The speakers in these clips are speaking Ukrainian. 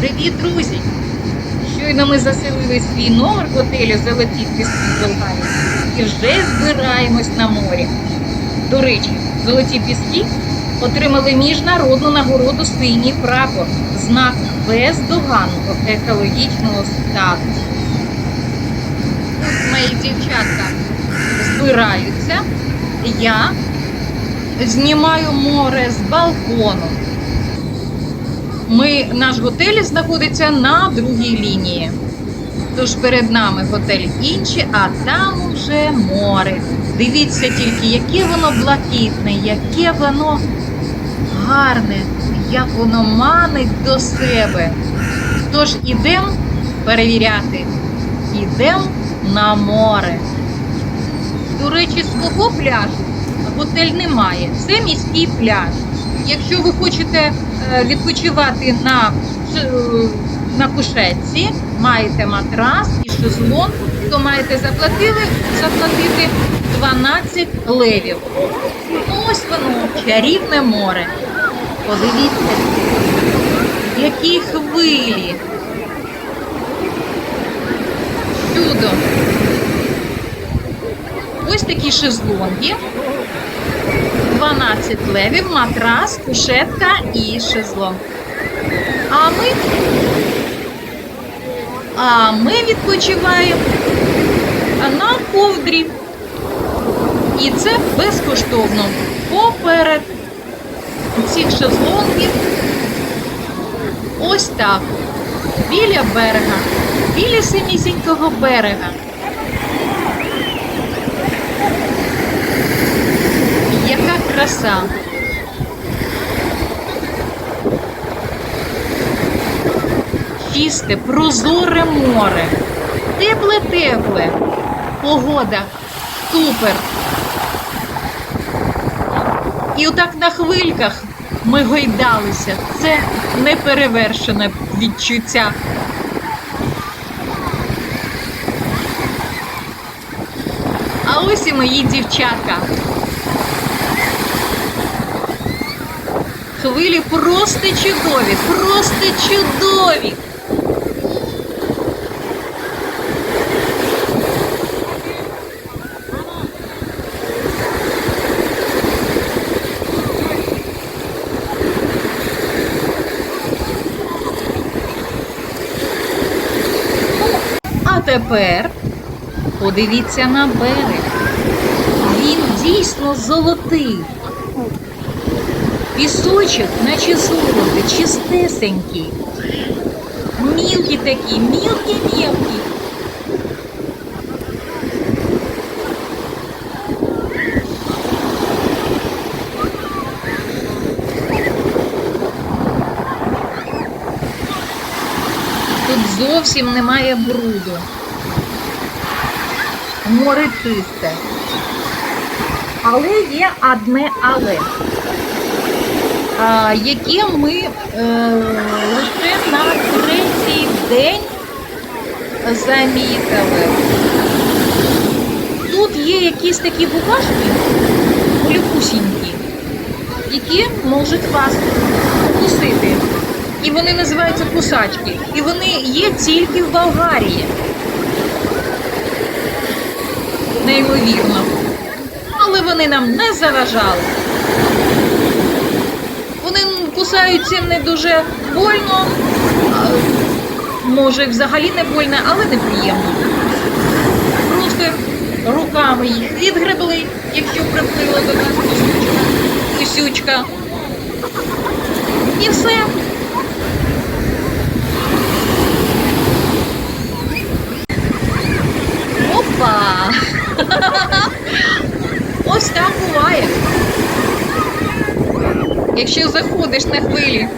Привіт, друзі! Щойно ми заселили свій номер в готелю Золоті Піски Болгарії і вже збираємось на морі. До речі, золоті піски отримали міжнародну нагороду синій прапор, знак бездоганного екологічного статусу. Тут мої дівчатка збираються. Я знімаю море з балкону. Ми, наш готель знаходиться на другій лінії. Тож перед нами готель інший, а там уже море. Дивіться тільки, яке воно блакитне, яке воно гарне, як воно манить до себе. Тож ідемо перевіряти. Ідемо на море. До речі, свого пляжу готель немає. Це міський пляж. Якщо ви хочете е, відпочивати на, е, на кушетці, маєте матрас і шезлонг, то маєте заплатили, заплатити 12 левів. Ну, ось воно, чарівне море. Подивіться, які хвилі. Чудо. Ось такі шезлонги. 12 левів, матрас, кушетка і шезлонг. А ми, а ми відпочиваємо на ковдрі. І це безкоштовно. Поперед цих шезлонгів ось так. Біля берега, біля самісінького берега. Яка краса! Чисте, прозоре море, тепле-тепле, погода супер. І отак на хвильках ми гойдалися. Це неперевершене відчуття. А ось і мої дівчатка. Хвилі просто чудові, просто чудові. А тепер подивіться на берег. Він дійсно золотий. Пісочок, наче золото, чистесенький. Мілкі такі, мілкі-мілкі. Тут зовсім немає бруду. Море чисте. Але є одне але яке ми е, лише на третій день замітили. Тут є якісь такі букашки, малюкусінькі, які можуть вас укусити. І вони називаються кусачки. І вони є тільки в Болгарії. Неймовірно. Але вони нам не заважали. Вони кусаються не дуже больно, може взагалі не больно, але неприємно. Просто руками їх відгребли, якщо приплила до нас кусючка. І все. Опа! Ось так буває. Якщо заходиш на хвилі.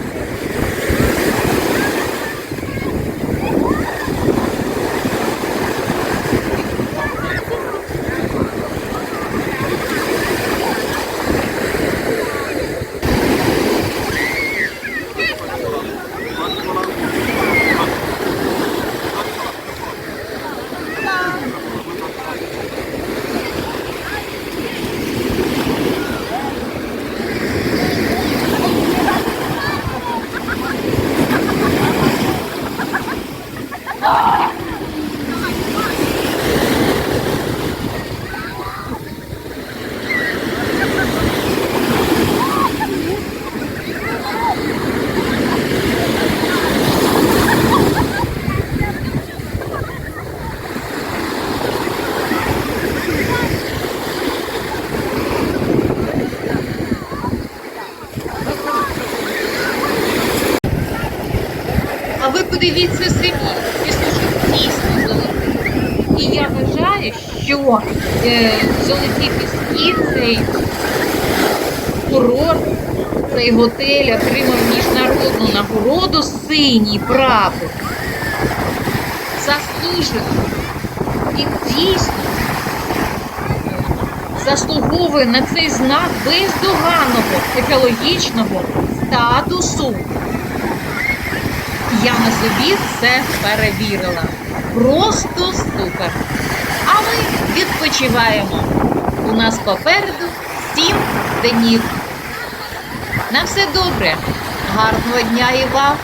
Подивіться самі, пісочок дійсно золотий. І я вважаю, що е, золоті піски цей курорт, цей готель отримав міжнародну нагороду синій прапор. Заслужено. І дійсно заслуговує на цей знак бездоганного екологічного статусу. Я на собі все перевірила. Просто супер. А ми відпочиваємо. У нас попереду сім днів. На все добре. Гарного дня і вам!